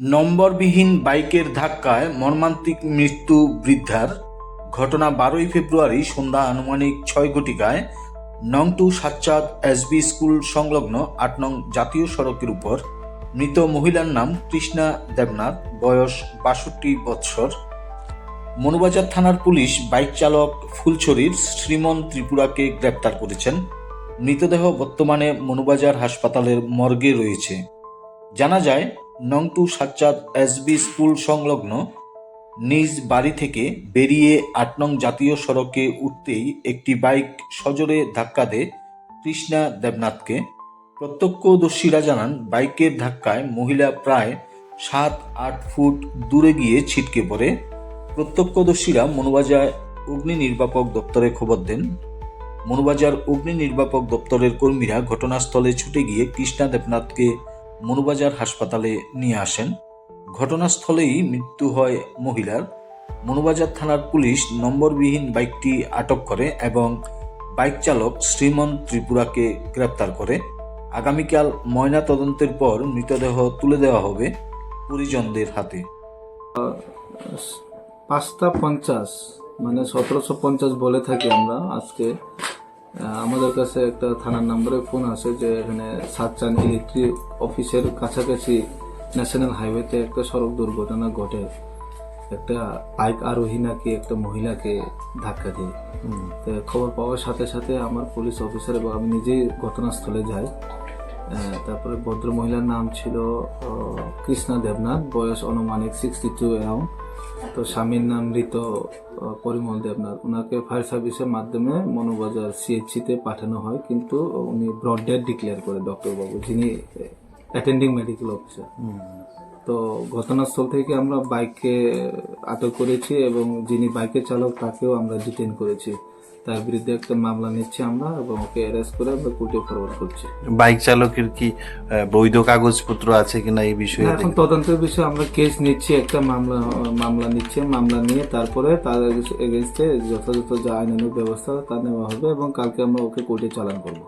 নম্বরবিহীন বাইকের ধাক্কায় মর্মান্তিক মৃত্যু বৃদ্ধার ঘটনা বারোই ফেব্রুয়ারি সন্ধ্যা আনুমানিক ছয় ঘটিকায় নং টু সাচ্চাদ এসবি স্কুল সংলগ্ন আট নং জাতীয় সড়কের উপর মৃত মহিলার নাম কৃষ্ণা দেবনাথ, বয়স বাষট্টি বৎসর। মনুবাজার থানার পুলিশ বাইক চালক ফুলছড়ির শ্রীমন ত্রিপুরাকে গ্রেপ্তার করেছেন। মৃতদেহ বর্তমানে মনুবাজার হাসপাতালের মর্গে রয়েছে। জানা যায় নং টু সাচ্চাদ এসবি স্কুল সংলগ্ন নিজ বাড়ি থেকে বেরিয়ে আট নং জাতীয় সড়কে উঠতেই একটি বাইক সজোরে ধাক্কা দেয় কৃষ্ণা দেবনাথকে। প্রত্যক্ষদর্শীরা জানান, বাইকের ধাক্কায় মহিলা প্রায় সাত, আট ফুট দূরে গিয়ে ছিটকে পড়ে। প্রত্যক্ষদর্শীরা মনুবাজার অগ্নি নির্বাপক দপ্তরে খবর দেন। মনুবাজার অগ্নি নির্বাপক দপ্তরের কর্মীরা ঘটনাস্থলে ছুটে গিয়ে কৃষ্ণা দেবনাথকে মনুবাজার হাসপাতালে নিয়ে আসেন। ঘটনাস্থলেই মৃত্যু হয় মহিলার। মনুবাজার থানার পুলিশ নম্বরবিহীন বাইকটি আটক করে এবং বাইক চালক শ্রীমন ত্রিপুরাকে গ্রেপ্তার করে। আগামীকাল ময়না তদন্তের পর মৃতদেহ তুলে দেওয়া হবে পরিজনদের হাতে। পাঁচটা পঞ্চাশ মানে সতেরোশো পঞ্চাশ বলে থাকি আমরা আজকে। আমাদের কাছে একটা থানার নাম্বারে ফোন আসে যে এখানে সাতচান ইলেকট্রিক অফিসের কাছাকাছি ন্যাশনাল হাইওয়েতে একটা সড়ক দুর্ঘটনা ঘটে। একটা বাইক আরোহী নাকি একটা মহিলাকে ধাক্কা দিয়ে। তো খবর পাওয়ার সাথে সাথে আমার পুলিশ অফিসার এবং আমি নিজেই ঘটনাস্থলে যাই। তারপরে ভদ্র মহিলার নাম ছিল কৃষ্ণা দেবনাথ, বয়স অনুমানিক সিক্সটি টু অ্যারাউন্ড তো স্বামীর নাম মৃত পরিমল দেবনাথ ওনাকে ফায়ার সার্ভিসের মাধ্যমে মনোবাজার সিএইচসিতে পাঠানো হয়, কিন্তু উনি ব্রড ডিক্লেয়ার করে ডক্টরবাবু যিনি অ্যাটেন্ডিং মেডিকেল অফিসার তো ঘটনাস্থল থেকে আমরা বাইককে আটক করেছি এবং যিনি বাইকের চালক, তাকেও আমরা ডিটেন করেছি। তার বিরুদ্ধে একটা মামলা নিচ্ছি আমরা এবং ওকে অ্যারেস্ট করে আমরা কোর্টে ফরওয়ার্ড করছি। বাইক চালকের কি বৈধ কাগজপত্র আছে কিনা এই বিষয়ে এখন তদন্তের বিষয়ে আমরা কেস নিচ্ছি একটা মামলা মামলা নিচ্ছে মামলা নিয়ে তারপরে তার এগেনস্টে যথাযথ যা আইনানুক ব্যবস্থা তা নেওয়া হবে এবং কালকে আমরা ওকে কোর্টে চালান করব।